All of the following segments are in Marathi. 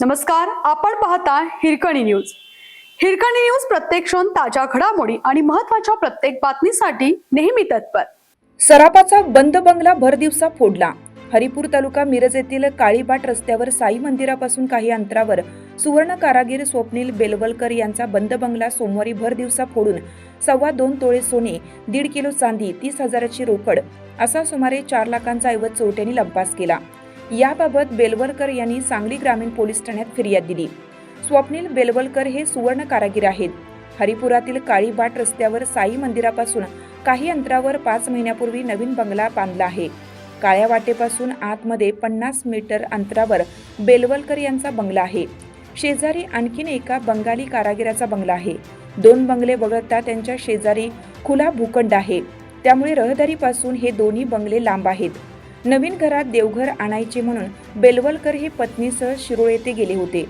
नमस्कार आपण पाहता हिरकणी न्यूज. हिरकणी न्यूज प्रत्येक क्षण ताज्या घडामोडी आणि महत्त्वाच्या प्रत्येक बातमीसाठी नेहमी तत्पर. सरापाचा बंद बंगला भर दिवसा फोडला. हरिपूर तालुका मिरज येथील काळीबाट रस्त्यावर साई मंदिरापासून काही अंतरावर सुवर्ण कारागीर स्वप्नील बेलवलकर यांचा बंद बंगला सोमवारी भर दिवसा फोडून सव्वा दोन तोळे सोने दीड किलो चांदी तीस हजाराची रोकड असा सुमारे चार लाखांचा ऐवज चोरट्यांनी लंपास केला. याबाबत बेलवलकर यांनी सांगली ग्रामीण पोलीस ठाण्यात फिर्याद दिली. स्वप्नील बेलवलकर हे सुवर्ण कारागीर आहेत. हरिपुरातील काळीबाट रस्त्यावर साई मंदिरापासून काही अंतरावर पाच महिन्यापूर्वी नवीन बंगला बांधला आहे. काळ्या वाटेपासून आतमध्ये पन्नास मीटर अंतरावर बेलवलकर यांचा बंगला आहे. शेजारी आणखीन एका बंगाली कारागिराचा बंगला आहे. दोन बंगले वगळता त्यांच्या शेजारी खुला भूखंड आहे. त्यामुळे रहदारीपासून हे दोन्ही बंगले लांब आहेत. नवीन घरात देवघर आणायचे म्हणून बेलवलकर हे पत्नीसह शिरोळ येथे गेले होते.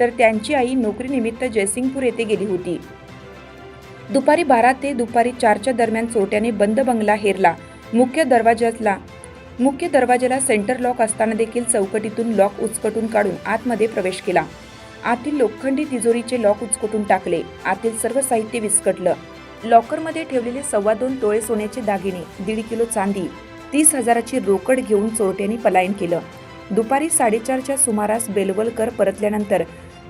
तर त्यांची आई नोकरीनिमित्त जयसिंगपूर येथे गेली होती. दुपारी बारा ते दुपारी चारच्या दरम्यान चोरट्याने बंद बंगला हेरला. मुख्य दरवाज्यातला मुख्य दरवाजाला सेंटर लॉक असताना देखील चौकटीतून लॉक उचकटून काढून आतमध्ये प्रवेश केला. आतील लोखंडी तिजोरीचे लॉक उचकटून टाकले. आतील सर्व साहित्य विस्कटलं. लॉकरमध्ये ठेवलेले सव्वा दोन तोळे सोन्याचे दागिने दीड किलो चांदी तीस हजाराची रोकड घेऊन चोरट्यांनी पलायन केलं. दुपारी साडेचारच्या सुमारास बेलवलकर परतल्यानंतर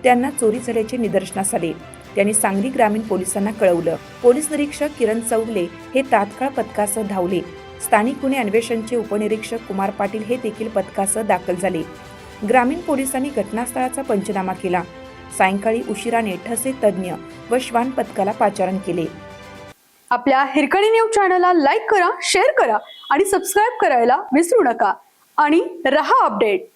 त्यांना चोरी झाल्याचे निदर्शनास आले. त्यांनी सांगली ग्रामीण पोलिसांना कळवलं. पोलीस निरीक्षक किरण चौगले हे तात्काळ पथकासह धावले. स्थानिक गुन्हे अन्वेषणचे उपनिरीक्षक कुमार पाटील हे देखील पथकासह दाखल झाले. ग्रामीण पोलिसांनी घटनास्थळाचा पंचनामा केला. सायंकाळी उशिराने ठसे तज्ज्ञ व श्वान पथकाला पाचारण केले. आपल्या हिरकणी न्यूज चॅनलला लाईक करा शेअर करा आणि सबस्क्राईब करायला विसरू नका. आणि रहा अपडेट.